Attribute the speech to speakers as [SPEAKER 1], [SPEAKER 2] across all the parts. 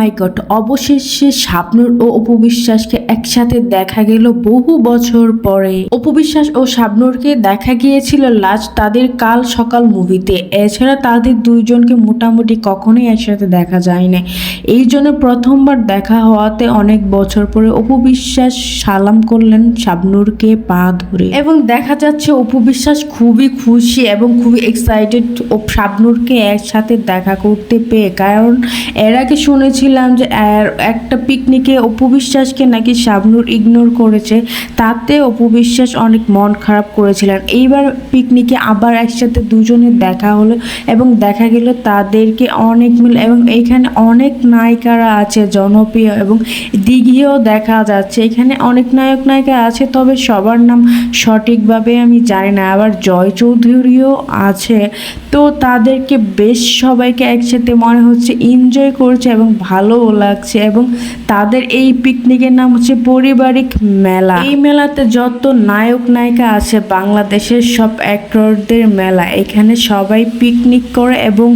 [SPEAKER 1] মাই god অবশেষে শাবনূর ও অপবিশ্বাসকে একসাথে দেখা গেল বহু বছর পরে। অপবিশ্বাস ও শাবনূরকে দেখা গিয়েছিল লাস্ট তাদের কাল সকাল মুভিতে। এছাড়া তাদের দুইজনকে মোটামুটি কখনোই একসাথে দেখা যায় না এই জন্য প্রথমবার দেখা হওয়াতে অনেক বছর পরে অপবিশ্বাস সালাম করলেন শাবনূরকে পা ধরে। এবং দেখা যাচ্ছে অপবিশ্বাস খুবই খুশি এবং খুবই এক্সাইটেড ও শাবনূরকে একসাথে দেখা করতে পেয়ে। কারণ এর আগে শুনেছিলাম যে একটা পিকনিকে অপবিশ্বাসকে নাকি শাবনুর ইগনোর করেছে, তাতে অপবিশ্বাস অনেক মন খারাপ করেছিলেন। এইবার পিকনিকে আবার একসাথে দুজনে দেখা হলো এবং দেখা গেল তাদেরকে অনেক মিল, এবং এখানে অনেক নায়িকারা আছে, জনপ্রিয়, এবং দিঘিও দেখা যাচ্ছে। এখানে অনেক নায়ক, নায়িকা আছে, তবে সবার নাম সঠিকভাবে আমি জানি না। আবার জয় চৌধুরীও আছে। তো তাদেরকে বেশ সবাইকে একসাথে মনে হচ্ছে এনজয় করছে এবং ভালোও লাগছে এবং তাদের এই পিকনিকের নাম হচ্ছে পারিবারিক মেলা। এই মেলাতে যত নায়ক, নায়িকা আছে, বাংলাদেশের সব অ্যাক্টরদের মেলা। এখানে সবাই পিকনিক করে এবং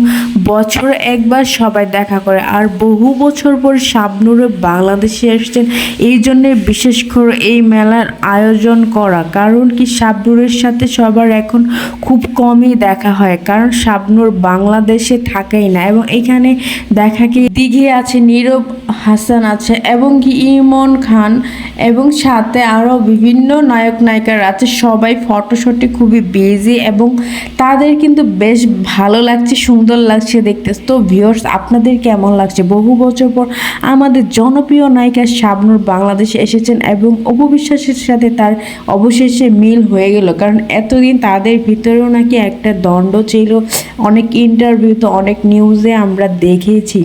[SPEAKER 1] বছরে একবার সবাই দেখা করে। আর বহু বছর পর শাবনুরে বাংলাদেশে এসেছেন। এই জন্যে বিশেষ করে এই মেলার আয়োজন করা। কারণ কি, শাবনুরের সাথে সবার এখন খুব কমই দেখা হয়। কারণ শাবনুর বাংলাদেশে থাকেই না এবং এখানে দেখা কি, দিঘে আছে নীরব হাসান আছে এবং কি ইমন খান এবং সাথে আরও বিভিন্ন নায়ক নায়িকারা আছে। সবাই ফটোশুটে খুবই বিজি এবং তাদের কিন্তু বেশ ভালো লাগছে, সুন্দর লাগছে দেখতে। তো ভিউয়ার্স আপনাদের কেমন লাগছে? বহু বছর পর আমাদের জনপ্রিয় নায়িকা শাবনুর বাংলাদেশে এসেছেন এবং অপবিশ্বাসের সাথে তার অবশেষে মিল হয়ে গেল। কারণ এতদিন তাদের ভিতরেও নাকি একটা দ্বন্দ্ব ছিল। অনেক ইন্টারভিউ তো অনেক নিউজে আমরা দেখেছি।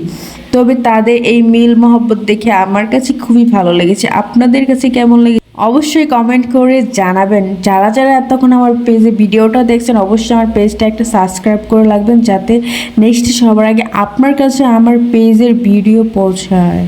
[SPEAKER 1] তবে তাদের এই মিল মহব্বত দেখে আমার কাছে খুবই ভালো লেগেছে। আপনাদের কাছে কেমন লেগেছে অবশ্যই কমেন্ট করে জানাবেন। যারা যারা এতক্ষণ আমার পেজে ভিডিওটা দেখছেন, অবশ্যই আমার পেজটা একটা সাবস্ক্রাইব করে রাখবেন, যাতে নেক্সট সবার আগে আপনার কাছে আমার পেজের ভিডিও পৌঁছায়।